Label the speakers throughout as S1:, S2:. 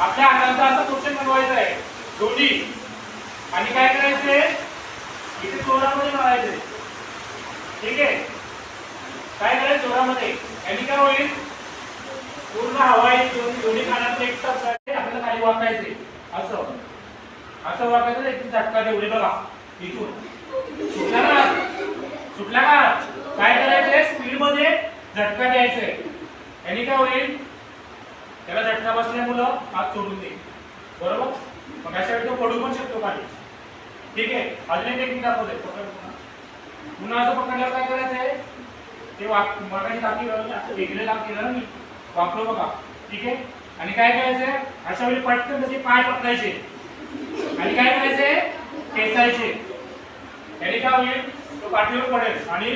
S1: आपल्या हातांचा असं क्वेश्चन बनवायचा आहे? दोन्ही. आणि काय करायचे इथे चोरामध्ये मारायचे ठीक आहे? काय करायचं चोरामध्ये यांनी काय होईल? पूर्ण हवा येईल दोन्ही कानातले एक साथ आपल्याला काही वाकायचे असं. असं वाकायचं एक झटका देऊ. बघा इथून. सुटला ना सुटला का? काय करायचंय? स्पीडमध्ये झटका द्यायचंय. यांनी काय होईल? त्याला झटका बसल्यामुळं हात सोडून देईल बरोबर? मग अशा वेळी तो पडू पण शकतो खाली. ठीक आहे? अजून एक टेक्निक दाखवते पकड पुन्हा. पुन्हा असं पकडल्यावर काय करायचंय ते वाक मगाशी दाखी असं वेगळे दाब केलं ना मी. वापरो बघा. ठीक आहे? आणि काय करायचंय अशा वेळी पटकन त्याचे पाय पकडायचे. आणि काय करायचंय खेचायचे. याने काय होईल? तो पाठीवर पडेल. आणि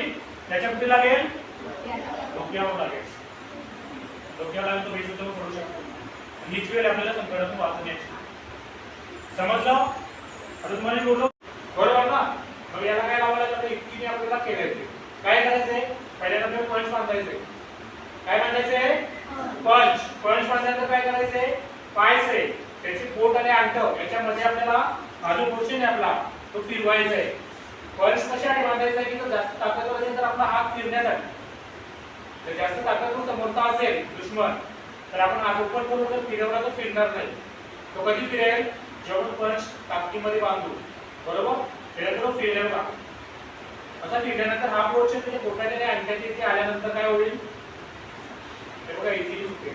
S1: त्याच्या कुठे लागेल? डोक्यावर. लागेल. डोक्यावर लागेल तो बेशुद्ध हीच वेळ आपल्याला संकटातून वाचण्याची समजलं? आता तुम्हाला बोललो बरोबर ना? मग याला काय लावायला लागतं इतकीने आपल्याला केलायचे काय करायचंय? पहिल्यांदा तुम्ही पंच बांधायचे काय बांधायचे पंच पंच बांधायचं काय करायचंय पायसे त्याची पोट आणि अंगठ याच्यामध्ये आपल्याला हा जो पोर्शन आहे आपला. तो फिरवायचा आहे पंच कशासाठी बांधायचा आहे की तो जास्त ताकदवर असेल तर आपला हात फिरण्यासाठी. जर जास्त ताकदवर समोरचा असेल दुश्मन तर आपण हात ओपन करून जर फिरवला तर फिरणार नाही. तो कधी फिरेल? जेव्हा पंच ताकदीमध्ये बांधू. बरोबर? फिरेल तो फिरेल का असा फिरल्यानंतर हा पोर्शन म्हणजे पोटाच्या अंड्याच्या इथे आल्यानंतर काय होईल? ते बघा इझिली सुटेल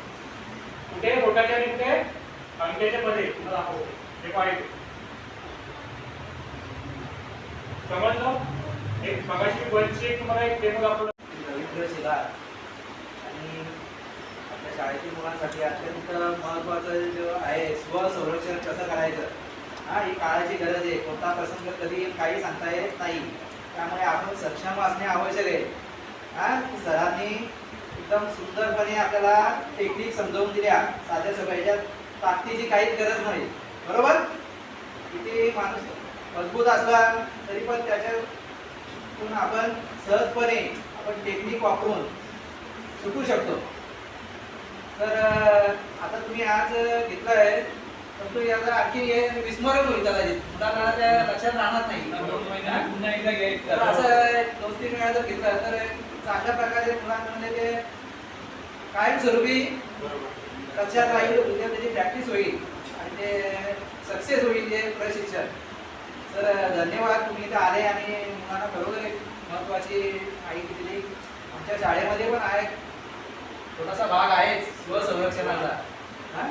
S1: कुठे? बोटाच्या निघते कुठे अंड्याच्या मध्ये. तुम्हाला दाखवतो. हे पाहिजे समजलं? एक मगाशी वरची एक तुम्हाला एक डेमो दाखवलं
S2: रवींद्र शिलार आणि आपल्या शाळेतील मुलांसाठी अत्यंत महत्त्वाचं जो आहे स्वसंरक्षण कसं करायचं? हा ही काळाची गरज आहे. कोणता प्रसंग कधी काही सांगता येत नाही. त्यामुळे आपण सक्षम असणे आवश्यक आहे. हा सरांनी एकदम सुंदरपणे आपल्याला टेक्निक समजावून दिल्या. साध्या सगळ्याच्या ताकदीची काहीच गरज नाही. बरोबर? किती माणूस मजबूत असला तरी पण त्याच्यातून आपण सहजपणे आपण टेक्निक वापरून सुटू शकतो. तर आता तुम्ही आज घेतलं आहे परंतु याचा आणखी हे विस्मरण होईल कदाचित मुलांना त्या लक्षात राहणार नाही.
S3: पुन्हा एकदा
S2: तर
S3: घ्यायचं
S2: असं दोन तीन वेळा जर घेतलं तर चांगल्या प्रकारे मुलांमध्ये ते कायमस्वरूपी लक्षात राहील उद्या त्याची प्रॅक्टिस होईल आणि ते सक्सेस होईल ते प्रशिक्षण. तर धन्यवाद तुम्ही इथे आले आणि मुलांना खरोखर एक महत्त्वाची माहिती दिली. आमच्या शाळेमध्ये पण आहे. छोटासा भाग आहे स्वसंरक्षणाचा हा?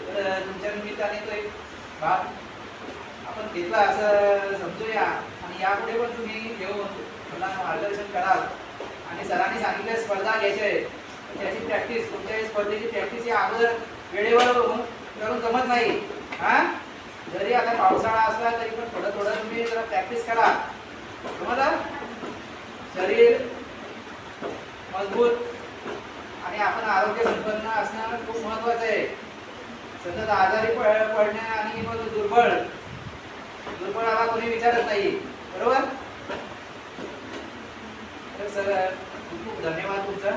S2: तर तुमच्या निमित्ताने तो एक आपण घेतला असं समजूया. आणि यापुढे पण तुम्ही घेऊन मुलांना मार्गदर्शन कराल. आणि सरांनी सांगितलं स्पर्धा घ्यायची आहे. त्याची प्रॅक्टिस तुमच्या स्पर्धेची प्रॅक्टिस या अगोदर वेळेवर होऊन करून जमत नाही. हा? जरी आता पावसाळा असला तरी पण थोडं थोडं तुम्ही जरा प्रॅक्टिस करा. तुम्हाला शरीर मजबूत आणि आपण आरोग्य संपन्न असणं खूप महत्वाचं आहे. सतत आजारी पडणे आणि मग दुर्बळ. दुर्बळाला कोणी विचारत नाही. बरोबर? तर सर खूप खूप धन्यवाद तुमचा.